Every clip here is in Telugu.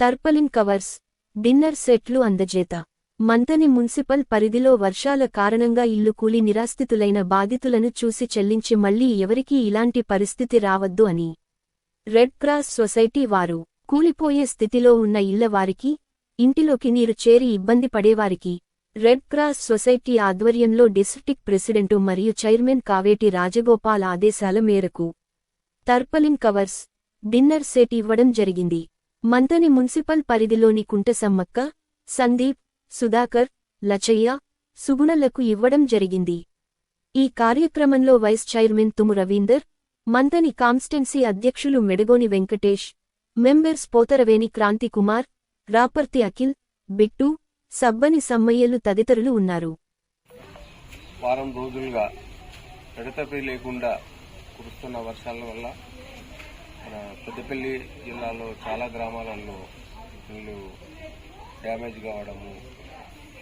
తర్పలిన్ కవర్స్ డిన్నర్ సెట్లు అందజేత. మంతని మున్సిపల్ పరిధిలో వర్షాల కారణంగా ఇల్లు కూలి నిరాస్థితులైన బాధితులను చూసి చెల్లించి మళ్ళీ ఎవరికీ ఇలాంటి పరిస్థితి రావద్దు అని. రెడ్ క్రాస్ సొసైటీ వారు కూలిపోయే స్థితిలో ఉన్న ఇళ్ళ వారికి ఇంటిలోకి నీరు చేరి ఇబ్బంది పడేవారికి. రెడ్ క్రాస్ సొసైటీ ఆధ్వర్యంలో డిస్ట్రిక్ట్ ప్రెసిడెంటు మరియు చైర్మన్ కావేటి రాజగోపాల్ ఆదేశాల మేరకు తర్పలిన్ కవర్స్ డిన్నర్ సెట్ ఇవ్వడం జరిగింది. మంతని మున్సిపల్ పరిధిలోని కుంటసమ్మక్క సందీప్ సుధాకర్ లచయ్య సుగుణలకు ఇవ్వడం జరిగింది. ఈ కార్యక్రమంలో vice chairman Thumu Ravinder Manthani constituency అధ్యక్షులు మెడగోని వెంకటేష్ మెంబర్స్ పోతరవేని క్రాంతికుమార్ రాపర్తి అఖిల్ బిట్టు సబ్బని సమ్మయ్యలు తదితరులు ఉన్నారు. వారం రోజులుగా లేకుండా కురుస్తున్న వర్షాల వల్ల మన పెద్దపల్లి జిల్లాలో చాలా గ్రామాలలో ఇల్లు డ్యామేజ్ కావడము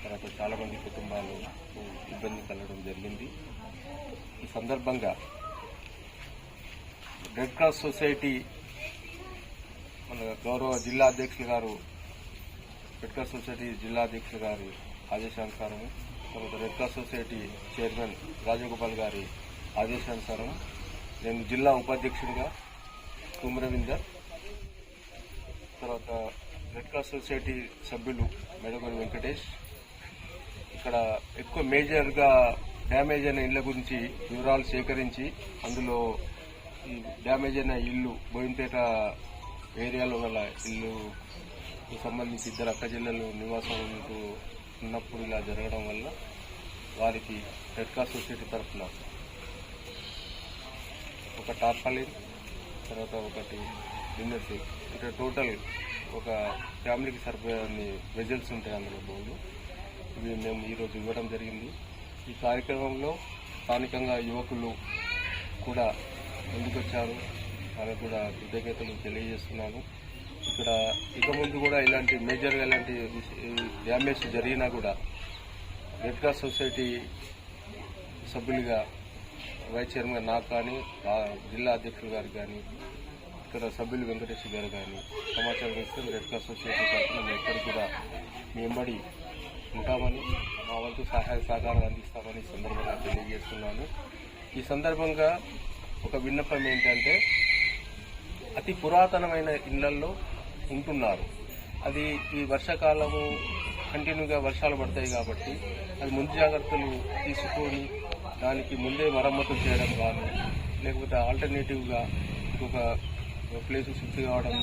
తర్వాత చాలామంది కుటుంబాలు ఇబ్బంది కలగడం జరిగింది. ఈ సందర్భంగా రెడ్ క్రాస్ సొసైటీ మన గౌరవ జిల్లా అధ్యక్షులు గారు రెడ్ క్రాస్ సొసైటీ జిల్లా అధ్యక్షులు గారి ఆదేశానుసారం తర్వాత red cross society chairman Rajagopal గారి ఆదేశానుసారం నేను జిల్లా ఉపాధ్యక్షుడిగా కుమరవిందర్ తర్వాత రెడ్ క్రాస్ సొసైటీ సభ్యులు మెడగొని వెంకటేష్. ఇక్కడ ఎక్కువ మేజర్గా డ్యామేజ్ అయిన ఇళ్ళ గురించి వివరాలు సేకరించి అందులో ఈ డ్యామేజ్ అయిన ఇల్లు బోయినపేట ఏరియాలో గల ఇల్లు సంబంధించి ఇద్దరు అక్క జిల్లలు నివాసం ఉంటూ ఉన్నప్పుడు ఇలా జరగడం వల్ల వారికి రెడ్ క్రాస్ సొసైటీ తరఫున ఒక టార్పాలిన్ తర్వాత ఒకటి డిన్నర్ సెట్ అంటే టోటల్ ఒక ఫ్యామిలీకి సరిపోయే వెజల్స్ ఉంటాయి అందులో బౌలు ఇవి మేము ఈరోజు ఇవ్వడం జరిగింది. ఈ కార్యక్రమంలో స్థానికంగా యువకులు కూడా ముందుకొచ్చారు వాళ్ళకు కూడా కృతజ్ఞతలు తెలియజేస్తున్నాను. ఇక్కడ ఇక ముందు కూడా ఇలాంటి మేజర్గా ఇలాంటి డ్యామేజ్ జరిగినా కూడా రెడ్ క్రాస్ సొసైటీ సభ్యులుగా వైస్ చైర్మన్ నాకు కానీ జిల్లా అధ్యక్షులు గారు కానీ ఇక్కడ సభ్యులు వెంకటేశ్వర గారు కానీ సమాచారం ఇస్తే రెడ్ క్రాస్ సొసైటీ తరఫున మేము ఎక్కడికి కూడా మేంబడి ఉంటామని మా వంతు సహాయ సహకారం అందిస్తామని సందర్భంగా తెలియజేస్తున్నాను. ఈ సందర్భంగా ఒక విన్నపం ఏంటంటే అతి పురాతనమైన ఇళ్ళల్లో ఉంటున్నారు. అది ఈ వర్షాకాలము కంటిన్యూగా వర్షాలు పడతాయి కాబట్టి అది ముందు జాగ్రత్తలు తీసుకొని దానికి ముందే మరమ్మతులు చేయడం కానీ లేకపోతే ఆల్టర్నేటివ్గా ఇంకొక ప్లేస్ షిఫ్ట్ కావడం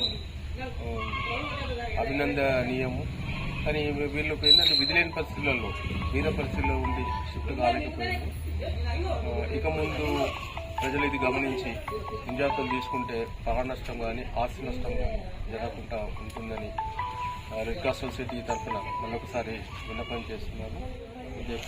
అభినందనీయము. కానీ వీళ్ళు ఏంటంటే విధిలేని పరిస్థితులలో వీర పరిస్థితుల్లో ఉండి షిఫ్ట్ కాలేకపోయింది. ఇక ముందు ప్రజలు ఇది గమనించి ముంజాగ్రత్తలు తీసుకుంటే ప్రాణ నష్టం కానీ ఆస్తి నష్టం కానీ జరగకుండా ఉంటుందని రెడ్ క్రాస్ సొసైటీ తరఫున మరొకసారి విన్నపం చేస్తున్నాను. విజయ్